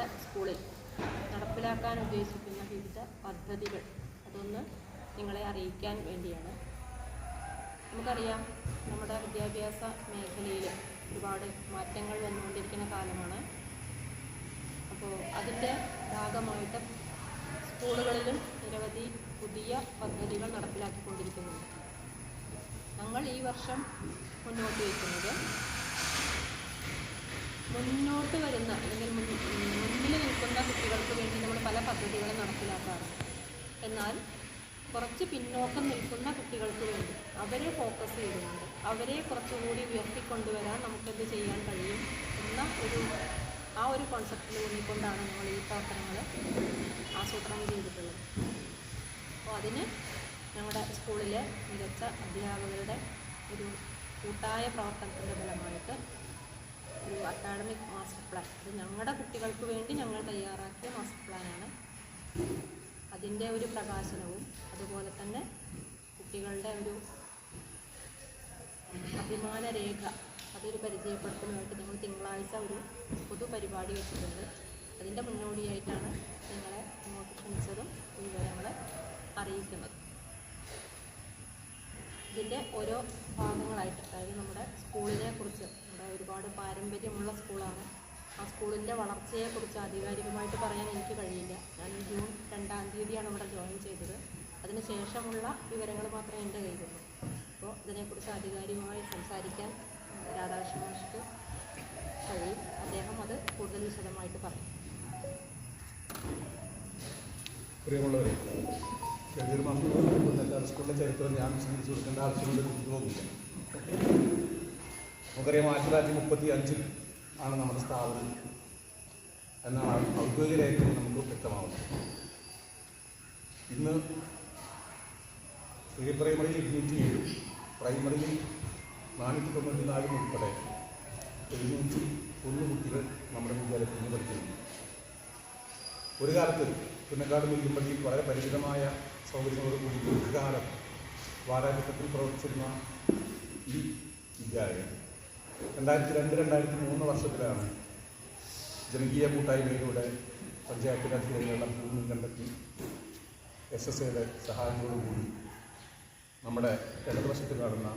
നമ്മുടെ സ്കൂളിൽ നടപ്പിലാക്കാൻ ഉദ്ദേശിക്കുന്ന വിവിധ പദ്ധതികൾ. അതൊന്ന് നിങ്ങളെ അറിയിക്കാൻ വേണ്ടിയാണ്. നമുക്കറിയാം നമ്മുടെ വിദ്യാഭ്യാസ മേഖലയിൽ ഒരുപാട് മാറ്റങ്ങൾ വന്നുകൊണ്ടിരിക്കുന്ന കാലമാണ്. അപ്പോൾ അതിന്റെ ഭാഗമായിട്ട് സ്കൂളുകളിലും നിരവധി പുതിയ പദ്ധതികൾ നടപ്പിലാക്കിക്കൊണ്ടിരിക്കുന്നുണ്ട്. ഞങ്ങൾ ഈ വർഷം മുന്നോട്ട് വയ്ക്കുന്നത് മുന്നോട്ട് വരുന്ന അല്ലെങ്കിൽ മുൻ- കുട്ടികൾക്ക് വേണ്ടി നമ്മൾ പല പദ്ധതികളും നടപ്പിലാക്കാറുണ്ട്. എന്നാൽ കുറച്ച് പിന്നോക്കം നിൽക്കുന്ന കുട്ടികൾക്ക് വേണ്ടി അവരെ ഫോക്കസ് ചെയ്തുകൊണ്ട് അവരെ കുറച്ചുകൂടി ഉയർത്തിക്കൊണ്ടുവരാൻ നമുക്കെന്ത് ചെയ്യാൻ കഴിയും എന്ന ഒരു ആ ഒരു കോൺസെപ്റ്റിൽ ഊന്നിക്കൊണ്ടാണ് നമ്മൾ ഈ പ്രവർത്തനങ്ങൾ ആസൂത്രണം ചെയ്തിട്ടുള്ളത്. അപ്പോൾ അതിന് ഞങ്ങളുടെ സ്കൂളിലെ മികച്ച അധ്യാപകരുടെ ഒരു കൂട്ടായ പ്രവർത്തനത്തിന്റെ ഫലമായിട്ട് ഒരു അക്കാഡമിക് മാസ്റ്റർ പ്ലാൻ ഇത് ഞങ്ങളുടെ കുട്ടികൾക്ക് വേണ്ടി ഞങ്ങൾ തയ്യാറാക്കിയ മാസ്റ്റർ പ്ലാനാണ് അതിന്റെ ഒരു പ്രകാശനവും അതുപോലെ തന്നെ കുട്ടികളുടെ ഒരു അഭിമാന രേഖ അതൊരു പരിചയപ്പെടുത്തുന്നതായിട്ട് ഞങ്ങൾ തിങ്കളാഴ്ച ഒരു പൊതുപരിപാടി വെച്ചിട്ടുണ്ട്. അതിന്റെ മുന്നോടിയായിട്ടാണ് നിങ്ങളെ ഇങ്ങോട്ട് ക്ഷണിച്ചതും വിവരങ്ങൾ അറിയിക്കുന്നത്. ഇതിന്റെ ഓരോ ഭാഗങ്ങളായിട്ട് അതായത് നമ്മുടെ സ്കൂളിനെ കുറിച്ച് നമ്മുടെ ഒരുപാട് പാരമ്പര്യമുള്ള സ്കൂളാണ്. ആ സ്കൂളിന്റെ വളർച്ചയെക്കുറിച്ച് ആധികാരികമായിട്ട് പറയാൻ എനിക്ക് കഴിയില്ല. ഞാൻ ജൂൺ രണ്ടാം തീയതിയാണ് ഇവിടെ ജോയിൻ ചെയ്തത്. അതിന് ശേഷമുള്ള വിവരങ്ങൾ മാത്രമേ എന്റെ കയ്യിലുള്ളൂ. അപ്പോൾ ഇതിനെക്കുറിച്ച് ആധികാരികമായി സംസാരിക്കാൻ ഉം, രാധാകൃഷ്ണ മാഷ്ക്ക് കഴിയും. അദ്ദേഹം അത് കൂടുതൽ വിശദമായിട്ട് പറയും. പ്രിയമുള്ളവരെ ഷെഡ്യൂൾ മാസം സ്കൂളിലെ ചരിത്രം ഞാൻ വിശദീകരിച്ചു കൊടുക്കേണ്ട ആവശ്യമുണ്ട് തോന്നുന്നില്ല. നമുക്കറിയാം ആയിരത്തി തൊള്ളായിരത്തി മുപ്പത്തി അഞ്ചിൽ ആണ് നമ്മുടെ സ്ഥാപനം എന്നാണ് ഔദ്യോഗിക രേഖയിൽ നമുക്ക് വ്യക്തമാവുന്നത്. ഇന്ന് പ്രീ പ്രൈമറിയിൽ ഇരുന്നൂറ്റി ഏഴ് പ്രൈമറിയിൽ നാനൂറ്റി തൊണ്ണൂറ്റി നാലും ഉൾപ്പെടെ എഴുന്നൂറ്റി ഒന്ന് കുട്ടികൾ നമ്മുടെ വിദ്യാലയത്തിൽ നിന്ന് പഠിക്കുന്നു. ഒരു കാലത്ത് പുന്നക്കാട് മില്ലുമ്പള്ളിയിൽ വളരെ പരിചിതമായ സൗകര്യങ്ങളോട് കൂടി ദീർഘകാലം വാരാഘട്ടത്തിൽ പ്രവർത്തിച്ചിരുന്ന ഈ വിദ്യാലയം രണ്ടായിരത്തി രണ്ട് രണ്ടായിരത്തി മൂന്ന് വർഷത്തിലാണ് ജനകീയ കൂട്ടായ്മയിലൂടെ പഞ്ചായത്ത് അധികാരികളുടെ ഭൂമി കണ്ടെത്തി എസ് എസ് എയുടെ സഹായത്തോടുകൂടി നമ്മുടെ ഇടതുവശത്ത് കാണുന്ന